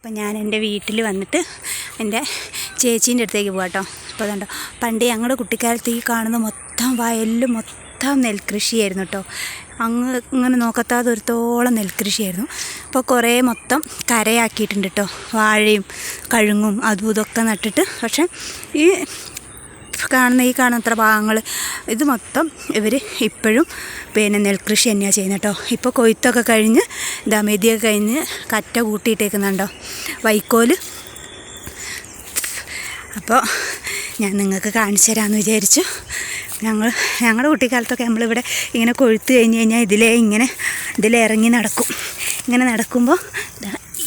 അപ്പം ഞാൻ എന്റെ വീട്ടിൽ വന്നിട്ട് എന്റെ ചേച്ചീന്റെ അടുത്തേക്ക് പോകാം കേട്ടോ. അപ്പോൾ അതുണ്ടോ പണ്ട് ഞങ്ങളുടെ കുട്ടിക്കാലത്ത് ഈ കാണുന്ന മൊത്തം വയലിൽ മൊത്തം നെൽകൃഷിയായിരുന്നു കേട്ടോ. അങ്ങ് ഇങ്ങനെ നോക്കത്താതെ ഒരുത്തോളം നെൽകൃഷിയായിരുന്നു. അപ്പോൾ കുറേ മൊത്തം കരയാക്കിയിട്ടുണ്ട് കേട്ടോ. വാഴയും കഴുങ്ങും അതും ഇതൊക്കെ നട്ടിട്ട്. പക്ഷേ ഈ കാണുന്ന ഈ കാണുന്നത്ര ഭാഗങ്ങൾ ഇത് മൊത്തം ഇവർ ഇപ്പോഴും പിന്നെ നെൽകൃഷി തന്നെയാണ് ചെയ്യുന്നത് കേട്ടോ ഇപ്പോൾ കൊയ്ത്തൊക്കെ കഴിഞ്ഞ് ഇതാ മെതിയൊക്കെ കഴിഞ്ഞ് കറ്റ കൂട്ടിയിട്ടേക്കുന്നുണ്ടോ? വൈക്കോൽ അപ്പോൾ ഞാൻ നിങ്ങൾക്ക് കാണിച്ചു തരാമെന്ന് വിചാരിച്ചു. ഞങ്ങൾ ഞങ്ങളുടെ കുട്ടിക്കാലത്തൊക്കെ നമ്മളിവിടെ ഇങ്ങനെ കൊഴുത്ത് കഴിഞ്ഞ് കഴിഞ്ഞാൽ ഇതിലേ ഇങ്ങനെ ഇതിലേ ഇറങ്ങി നടക്കും. ഇങ്ങനെ നടക്കുമ്പോൾ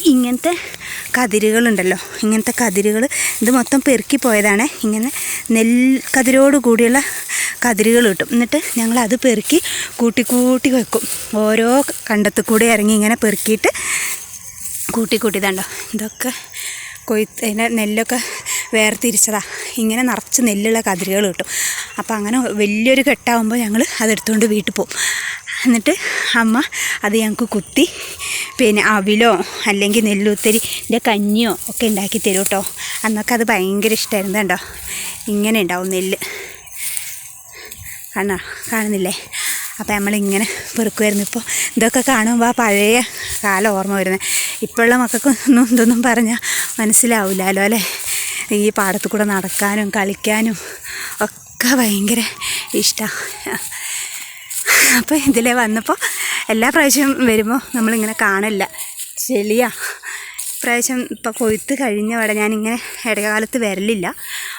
ഇങ്ങനത്തെ കതിരുകളുണ്ടല്ലോ. ഇങ്ങനത്തെ കതിരുകൾ ഇത് മൊത്തം പെറുക്കി പോയതാണ്. ഇങ്ങനെ നെൽ കതിരോട് കൂടിയുള്ള കതിരുകൾ കിട്ടും. എന്നിട്ട് ഞങ്ങൾ അത് പെറുക്കി കൂട്ടി കൂട്ടി വെക്കും. ഓരോ കണ്ടത്തിൽ കൂടെ ഇറങ്ങി ഇങ്ങനെ പെറുക്കിയിട്ട് കൂട്ടി കൂട്ടി ഇതൊക്കെ കൊയ്ത്ത് അതിന്റെ നെല്ലൊക്കെ വേർതിരിച്ചതാ. ഇങ്ങനെ നിറച്ച് നെല്ലുള്ള കതിരുകൾ കിട്ടും. അപ്പോൾ അങ്ങനെ വലിയൊരു കെട്ടാവുമ്പോൾ ഞങ്ങൾ അതെടുത്തുകൊണ്ട് വീട്ടിൽ പോകും എന്നിട്ട് അമ്മ അത് ഞങ്ങൾക്ക് കുത്തി പിന്നെ അവിലോ അല്ലെങ്കിൽ നെല്ലുത്തരിന്റെ കഞ്ഞിയോ ഒക്കെ ഉണ്ടാക്കി തരും കേട്ടോ. അന്നൊക്കെ അത് ഭയങ്കര ഇഷ്ടമായിരുന്നു കേട്ടോ ഇങ്ങനെ ഉണ്ടാവും നെല്ല്. കാണാ കാണുന്നില്ലേ? അപ്പോൾ നമ്മളിങ്ങനെ പെറുക്കുമായിരുന്നു ഇപ്പോൾ ഇതൊക്കെ കാണുമ്പോൾ ആ പഴയ കാലം ഓർമ്മ വരുന്നത്. ഇപ്പോഴുള്ള മക്കൾക്ക് ഒന്നും ഇതൊന്നും പറഞ്ഞാൽ മനസ്സിലാവില്ലല്ലോ അല്ലേ? ഈ പാടത്തു കൂടെ നടക്കാനും കളിക്കാനും ഒക്കെ ഭയങ്കര ഇഷ്ടമാണ് അപ്പോൾ ഇതിലെ വന്നപ്പോൾ എല്ലാ പ്രാവശ്യവും വരുമ്പോൾ നമ്മളിങ്ങനെ കാണില്ല ചെളിയാ. പ്രാവശ്യം ഇപ്പോൾ കൊയ്ത്ത് കഴിഞ്ഞ വടെ ഞാനിങ്ങനെ ഇടകാലത്ത് വരലില്ല.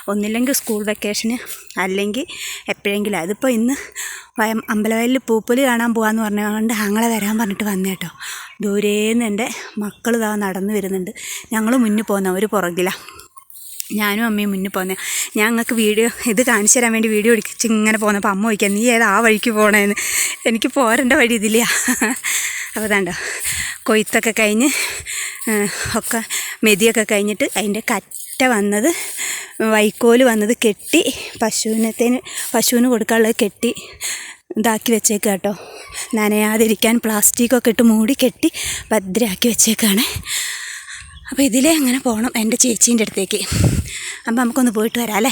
ഒന്നില്ലെങ്കിൽ സ്കൂൾ വെക്കേഷന് അല്ലെങ്കിൽ എപ്പോഴെങ്കിലും. അതിപ്പോൾ ഇന്ന് വയം അമ്പലവയലിൽ പൂപ്പൊലി കാണാൻ പോകാമെന്ന് പറഞ്ഞുകൊണ്ട് ആങ്ങളെ വരാൻ പറഞ്ഞിട്ട് വന്നു കേട്ടോ ദൂരേന്ന് എന്റെ മക്കൾ ഇതാ നടന്നു വരുന്നുണ്ട്. ഞങ്ങൾ മുന്നിൽ പോകുന്ന ഒരു പുറകിലാണ് ഞാനും അമ്മയും മുന്നിൽ ഞാൻ ഞങ്ങൾക്ക് വീഡിയോ ഇത് കാണിച്ചു തരാൻ വേണ്ടി വീഡിയോ എടുക്കിച്ച് ഇങ്ങനെ പോകുന്നപ്പോൾ അമ്മ ചോദിക്കാം നീ ഏത് ആ വഴിക്ക് പോകണമെന്ന് എനിക്ക് പോരേണ്ട വഴി ഇതില്ല. അപ്പോൾ അതാണ്ടോ കൊയ്ത്തൊക്കെ കഴിഞ്ഞ് ഒക്കെ മെതിയൊക്കെ കഴിഞ്ഞിട്ട് അതിന്റെ കറ്റ വന്നത് വൈക്കോൽ വന്നത് കെട്ടി പശുവിനത്തേന് പശുവിന് കൊടുക്കാനുള്ളത് കെട്ടി ഇതാക്കി വെച്ചേക്കുക കേട്ടോ നനയാതിരിക്കാൻ പ്ലാസ്റ്റിക്കൊക്കെ ഇട്ട് മൂടി കെട്ടി ഭദ്രയാക്കി വെച്ചേക്കാണ്. അപ്പോൾ ഇതിലേ അങ്ങനെ പോകണം എന്റെ ചേച്ചീന്റെ അടുത്തേക്ക്. അപ്പം നമുക്കൊന്ന് പോയിട്ട് വരാം അല്ലേ?